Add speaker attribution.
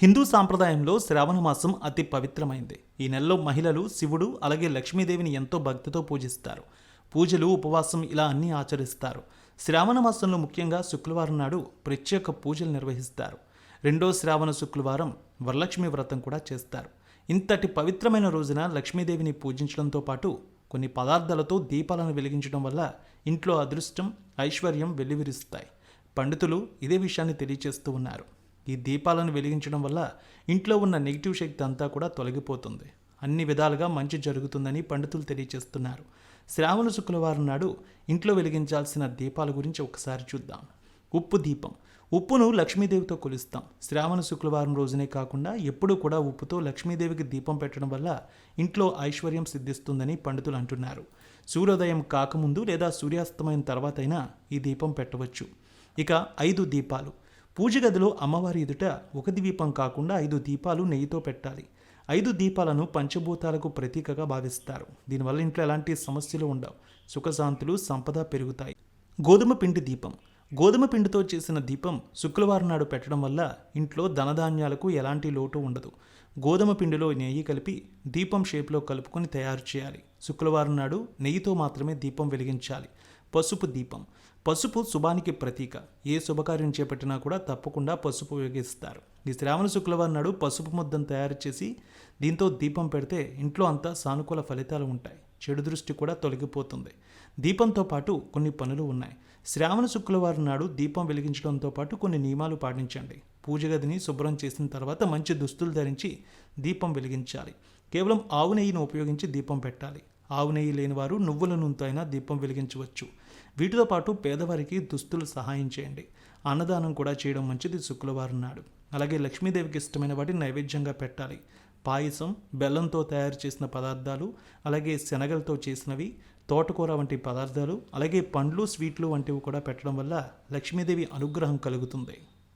Speaker 1: హిందూ సాంప్రదాయంలో శ్రావణ మాసం అతి పవిత్రమైంది. ఈ నెలలో మహిళలు శివుడు అలాగే లక్ష్మీదేవిని ఎంతో భక్తితో పూజిస్తారు. పూజలు ఉపవాసం ఇలా అన్నీ ఆచరిస్తారు. శ్రావణ మాసంలో ముఖ్యంగా శుక్రవారం నాడు ప్రత్యేక పూజలు నిర్వహిస్తారు. రెండో శ్రావణ శుక్రవారం వరలక్ష్మి వ్రతం కూడా చేస్తారు. ఇంతటి పవిత్రమైన రోజున లక్ష్మీదేవిని పూజించడంతో పాటు కొన్ని పదార్థాలతో దీపాలను వెలిగించడం వల్ల ఇంట్లో అదృష్టం ఐశ్వర్యం వెల్లివిరుస్తాయి. పండితులు ఇదే విషయాన్ని తెలియచేస్తూ ఉన్నారు. ఈ దీపాలను వెలిగించడం వల్ల ఇంట్లో ఉన్న నెగిటివ్ శక్తి అంతా కూడా తొలగిపోతుంది. అన్ని విధాలుగా మంచి జరుగుతుందని పండితులు తెలియచేస్తున్నారు శ్రావణ శుక్రవారం నాడు ఇంట్లో వెలిగించాల్సిన దీపాల గురించి ఒకసారి చూద్దాం. ఉప్పు దీపం. ఉప్పును లక్ష్మీదేవితో కొలుస్తాం. శ్రావణ శుక్రవారం రోజునే కాకుండా ఎప్పుడూ కూడా ఉప్పుతో లక్ష్మీదేవికి దీపం పెట్టడం వల్ల ఇంట్లో ఐశ్వర్యం సిద్ధిస్తుందని పండితులు అంటున్నారు. సూర్యోదయం కాకముందు లేదా సూర్యాస్తమయం తర్వాతైనా ఈ దీపం పెట్టవచ్చు. ఇక ఐదు దీపాలు. పూజ గదిలో అమ్మవారి ఎదుట ఒక దీపం కాకుండా ఐదు దీపాలు నెయ్యితో పెట్టాలి. ఐదు దీపాలను పంచభూతాలకు ప్రతీకగా భావిస్తారు. దీనివల్ల ఇంట్లో ఎలాంటి సమస్యలు ఉండవు. సుఖశాంతులు సంపద పెరుగుతాయి. గోధుమ పిండి దీపం. గోధుమ పిండితో చేసిన దీపం శుక్రవారం నాడు పెట్టడం వల్ల ఇంట్లో ధనధాన్యాలకు ఎలాంటి లోటు ఉండదు. గోధుమ పిండిలో నెయ్యి కలిపి దీపం షేప్లో కలుపుకొని తయారు చేయాలి. శుక్రవారం నాడు నెయ్యితో మాత్రమే దీపం వెలిగించాలి. పసుపు దీపం. పసుపు శుభానికి ప్రతీక. ఏ శుభకార్యం చేపట్టినా కూడా తప్పకుండా పసుపు ఉపయోగిస్తారు. ఈ శ్రావణ శుక్రవారం నాడు పసుపు ముద్దను తయారు చేసి దీంతో దీపం పెడితే ఇంట్లో అంతా సానుకూల ఫలితాలు ఉంటాయి. చెడు దృష్టి కూడా తొలగిపోతుంది. దీపంతో పాటు కొన్ని పనులు ఉన్నాయి. శ్రావణ శుక్రవారం నాడు దీపం వెలిగించడంతో పాటు కొన్ని నియమాలు పాటించండి. పూజ గదిని శుభ్రం చేసిన తర్వాత మంచి దుస్తులు ధరించి దీపం వెలిగించాలి. కేవలం ఆవు నెయ్యిని ఉపయోగించి దీపం పెట్టాలి. ఆవు నెయ్యి లేనివారు నువ్వుల నూనెతో అయినా దీపం వెలిగించవచ్చు. వీటితో పాటు పేదవారికి దుస్తులు సహాయం చేయండి. అన్నదానం కూడా చేయడం మంచిది శుక్రవారం నాడు. అలాగే లక్ష్మీదేవికి ఇష్టమైన వాటిని నైవేద్యంగా పెట్టాలి. పాయసం బెల్లంతో తయారు చేసిన పదార్థాలు అలాగే శనగలతో చేసినవి తోటకూర వంటి పదార్థాలు అలాగే పండ్లు స్వీట్లు వంటివి కూడా పెట్టడం వల్ల లక్ష్మీదేవి అనుగ్రహం కలుగుతుంది.